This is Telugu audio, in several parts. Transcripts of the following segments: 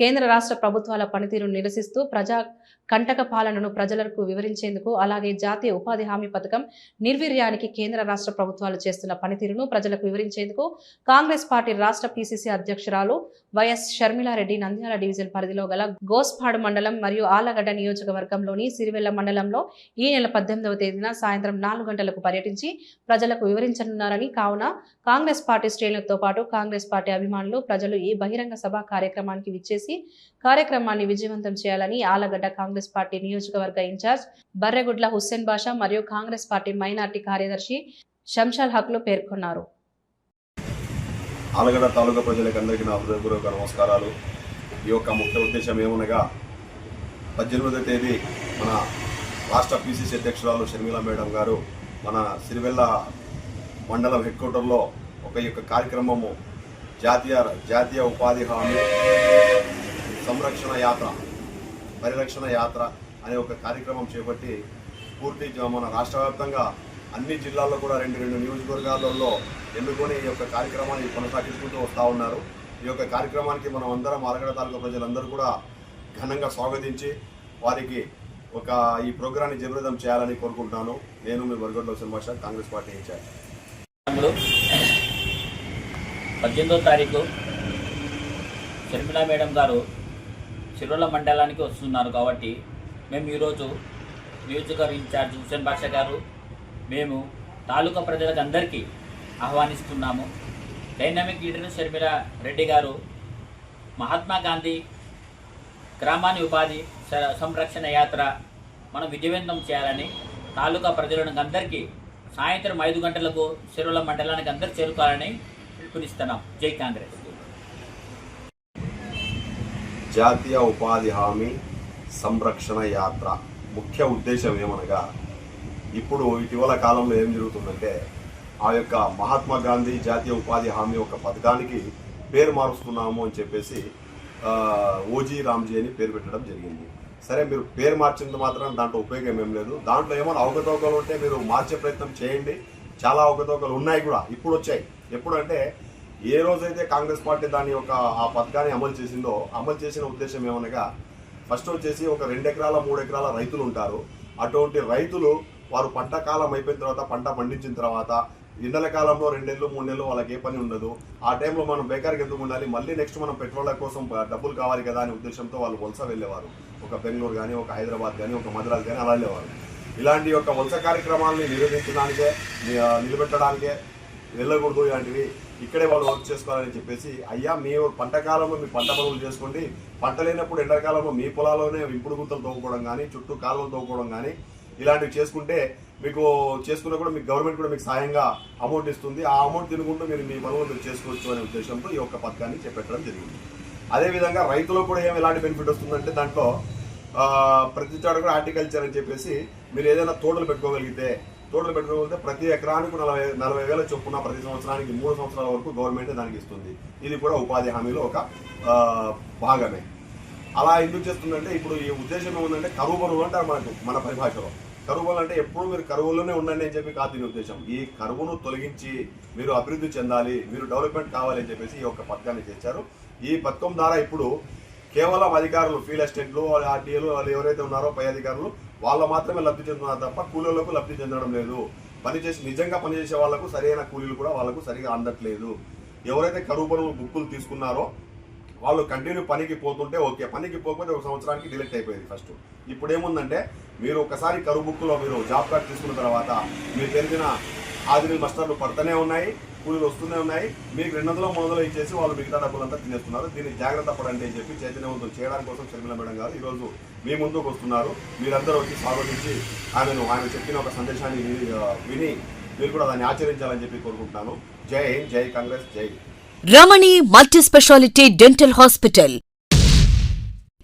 కేంద్ర రాష్ట్ర ప్రభుత్వాల పనితీరును నిరసిస్తూ ప్రజా కంటక పాలనను ప్రజలకు వివరించేందుకు అలాగే జాతీయ ఉపాధి హామీ పథకం నిర్వీర్యానికి కేంద్ర రాష్ట్ర ప్రభుత్వాలు చేస్తున్న పనితీరును ప్రజలకు వివరించేందుకు కాంగ్రెస్ పార్టీ రాష్ట్ర పిసిసి అధ్యక్షురాలు వైఎస్ షర్మిలారెడ్డి నంద్యాల డివిజన్ పరిధిలో గల గోస్పాడు మండలం మరియు ఆలగడ్డ నియోజకవర్గంలోని సిరివెల్ల మండలంలో ఈ నెల పద్దెనిమిదవ తేదీన సాయంత్రం నాలుగు గంటలకు పర్యటించి ప్రజలకు వివరించనున్నారని కావున కాంగ్రెస్ పార్టీ శ్రేణులతో పాటు కాంగ్రెస్ పార్టీ అభిమానులు ప్రజలు ఈ బహిరంగ సభ కార్యక్రమానికి విచ్చేసి కార్యక్రమాన్ని విజయవంతం చేయాలని ఆలగడ్డ కాంగ్రెస్ పార్టీ నియోజకవర్గ ఇన్ఛార్జ్ బర్రెగుడ్ల హుస్సేన్ బాషా మరియు కాంగ్రెస్ పార్టీ మైనార్టీ కార్యదర్శి శంషాల్ హక్లు పేర్కొన్నారు. ఆలగడ్డ తాలూకా ప్రజలకందరికీ నా హృదయపూర్వక నమస్కారాలు. ఈ యొక్క ముఖ్య ఉద్దేశం ఏమనగా పద్దెనిమిదవ తేదీ మన రాష్ట్ర పిసిసి అధ్యక్షురాలు షర్మిల మేడం గారు మన సిరివెల్ల మండలం హెడ్ క్వార్టర్లో ఒక యొక్క కార్యక్రమము జాతీయ జాతీయ ఉపాధి హామీ సంరక్షణ యాత్ర పరిరక్షణ యాత్ర అనే ఒక కార్యక్రమం చేపట్టి పూర్తి మన రాష్ట్ర వ్యాప్తంగా అన్ని జిల్లాల్లో కూడా రెండు రెండు నియోజకవర్గాలలో ఎన్నుకొని ఈ యొక్క కార్యక్రమాన్ని కొనసాగించుకుంటూ వస్తూ ఉన్నారు. ఈ యొక్క కార్యక్రమానికి మనం అందరం అరగడ తాలూకా ప్రజలందరూ కూడా ఘనంగా స్వాగతించి వారికి ఒక ఈ ప్రోగ్రాన్ని జబరిదం చేయాలని కోరుకుంటున్నాను. నేను మీ వర్గంలో భాష కాంగ్రెస్ పార్టీ ఇచ్చాను పద్దెనిమిదో తారీఖు షర్మిలా మేడం గారు చిరుల మండలానికి వస్తున్నారు కాబట్టి మేము ఈరోజు నియోజకవర్గ ఇన్ఛార్జ్ హుసేన్ బాషా గారు మేము తాలూకా ప్రజలకు అందరికీ ఆహ్వానిస్తున్నాము. డైనామిక్ లీడర్ షర్మిల రెడ్డి గారు మహాత్మా గాంధీ గ్రామాన్ని ఉపాధి స- సంరక్షణ యాత్ర మనం విజయవంతం చేయాలని తాలూకా ప్రజలను అందరికీ సాయంత్రం ఐదు గంటలకు చెరువుల మండలానికి అందరు చేరుకోవాలని పిలుపునిస్తున్నాం జై కాంగ్రెస్ జాతీయ ఉపాధి హామీ సంరక్షణ యాత్ర. ముఖ్య ఉద్దేశం ఏమనగా ఇప్పుడు ఇటీవల కాలంలో ఏం జరుగుతుందంటే ఆ యొక్క మహాత్మా గాంధీ జాతీయ ఉపాధి హామీ ఒక పథకానికి పేరు మారుస్తున్నాము అని చెప్పేసి ఓజీ రామ్జీ అని పేరు పెట్టడం జరిగింది. సరే మీరు పేరు మార్చినంత మాత్రం దాంట్లో ఉపయోగం ఏం లేదు. దాంట్లో ఏమైనా అవకతవకలు ఉంటే మీరు మార్చే ప్రయత్నం చేయండి. చాలా అవకతవకలు ఉన్నాయి కూడా ఇప్పుడు వచ్చాయి. ఎప్పుడంటే ఏ రోజైతే కాంగ్రెస్ పార్టీ దాని యొక్క ఆ పథకాన్ని అమలు చేసిందో అమలు చేసిన ఉద్దేశం ఏమనగా ఫస్ట్ వచ్చేసి ఒక రెండు ఎకరాల మూడు ఎకరాల రైతులు ఉంటారు. అటువంటి రైతులు వారు పంట కాలం అయిపోయిన తర్వాత పంట పండించిన తర్వాత ఎండల కాలంలో రెండేళ్ళు మూడు నెలలు వాళ్ళకి ఏ పని ఉండదు. ఆ టైంలో మనం బేకార్కి ఎందుకు ఉండాలి? మళ్ళీ నెక్స్ట్ మనం పెట్రోల్ కోసం డబ్బులు కావాలి కదా అనే ఉద్దేశంతో వాళ్ళు వలస వెళ్ళేవారు. ఒక బెంగళూరు కానీ ఒక హైదరాబాద్ కానీ ఒక మద్రాస్ కానీ అలా వెళ్ళేవారు. ఇలాంటి యొక్క వలస కార్యక్రమాలని నిరోధించడానికే నిలబెట్టడానికే వెళ్ళకూడదు ఇలాంటివి. ఇక్కడే వాళ్ళు వర్క్ చేసుకోవాలని చెప్పేసి అయ్యా మీ పంట కాలంలో మీ పంట పనులు చేసుకోండి. పంట లేనప్పుడు ఎండాకాలంలో మీ పొలాల్లోనే ఇంపుడు గుంతలు తవ్వుకోవడం కానీ చుట్టూ కాలువలు తవ్వుకోవడం కానీ ఇలాంటివి చేసుకుంటే మీకు చేసుకున్నా కూడా మీకు గవర్నమెంట్ కూడా మీకు సాయంగా అమౌంట్ ఇస్తుంది. ఆ అమౌంట్ తినుకుంటూ మీరు మీ పనులు మీరు చేసుకోవచ్చు అనే ఉద్దేశంతో ఈ యొక్క పథకాన్ని చేపట్టడం జరిగింది. అదేవిధంగా రైతులకు కూడా ఏం ఎలాంటి బెనిఫిట్ వస్తుందంటే దాంట్లో ప్రతి చోట కూడా హార్టికల్చర్ అని చెప్పేసి మీరు ఏదైనా తోటలు పెట్టుకోగలిగితే తోటలు పెట్టుకోగలిగితే ప్రతి ఎకరానికి నలభై నలభై వేల చొప్పున ప్రతి సంవత్సరానికి మూడు సంవత్సరాల వరకు గవర్నమెంట్ దానికి ఇస్తుంది. ఇది కూడా ఉపాధి హామీలో ఒక భాగమే. అలా ఎందుకు చేస్తుందంటే ఇప్పుడు ఈ ఉద్దేశం ఏముందంటే కరువు బరువు అంటారు మనకు మన పరిభాషలో. కరువు బరువు అంటే ఎప్పుడు మీరు కరువులోనే ఉండండి అని చెప్పి కాదు దీని ఉద్దేశం. ఈ కరువును తొలగించి మీరు అభివృద్ధి చెందాలి మీరు డెవలప్మెంట్ కావాలి అని చెప్పేసి ఈ యొక్క పథకాన్ని తెచ్చారు ఈ పథకం ద్వారా ఇప్పుడు కేవలం అధికారులు ఫీల్డ్ అసిస్టెంట్లు ఆర్టీఏలు వాళ్ళు ఎవరైతే ఉన్నారో పై అధికారులు వాళ్ళు మాత్రమే లబ్ధి చెందుతున్నారు తప్ప కూలీలకు లబ్ధి చెందడం లేదు. పనిచేసి నిజంగా పనిచేసే వాళ్ళకు సరైన కూలీలు కూడా వాళ్ళకు సరిగా అందట్లేదు. ఎవరైతే కరువు బరువు బుక్కులు తీసుకున్నారో వాళ్ళు కంటిన్యూ పనికి పోతుంటే ఓకే. పనికి పోకపోతే ఒక సంవత్సరానికి డిలెక్ట్ అయిపోయింది ఫస్ట్ ఇప్పుడు ఏముందంటే మీరు ఒకసారి కరువు బుక్లో మీరు జాబ్ కార్డ్ తీసుకున్న తర్వాత మీరు తెలిసిన ఆదిరి మస్టర్లు పడుతూనే ఉన్నాయి. కూలీలు వస్తూనే ఉన్నాయి. మీకు రెండు వందల మూడు వందలు ఇచ్చేసి వాళ్ళు మిగతా డబ్బులంతా తినేస్తున్నారు. దీన్ని జాగ్రత్త పడండి అని చెప్పి చైతన్యవంతం చేయడం కోసం షర్మిల మేడం గారు ఈరోజు మీ ముందుకు వస్తున్నారు. మీరందరూ వచ్చి స్వాగతించి ఆమెను ఆమె చెప్పిన ఒక సందేశాన్ని విని- విని మీరు కూడా దాన్ని ఆచరించాలని చెప్పి కోరుకుంటున్నాను. జై హింద్ జై కాంగ్రెస్ జై Ramani multi speciality dental hospital.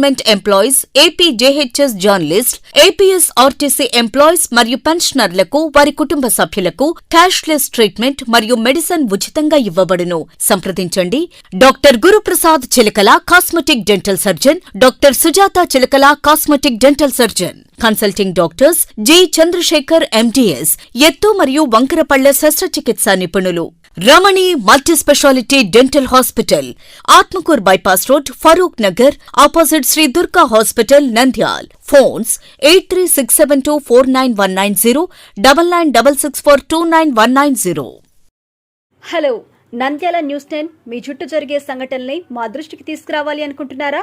employees AP JHS journalist APS RTC employees మరియు పెన్షనర్లకు వారి కుటుంబ సభ్యులకు క్యాష్లెస్ ట్రీట్మెంట్ మరియు మెడిసిన్ ఉచితంగా ఇవ్వబడును. సంప్రదించండి. Doctor Guruprasad Chilakala cosmetic dental surgeon doctor Sujatha Chilakala cosmetic dental surgeon. Consulting doctors G Chandrasekhar MTS ఎత్తు మరియు వంకరపళ్ళ శస్త్రచికిత్స నిపుణులు. Ramani multi speciality dental hospital Atmakur bypass road Farooq Nagar opposite Shri Durga hospital Nandyal. Phones eight three six seven two four nine one nine zero double nine double six four two nine one nine zero. Hello Nandyala news ten మీ చుట్టూ జరిగే సంఘటనల్ని మా దృష్టికి తీసుకురావాలి అనుకుంటున్నారా?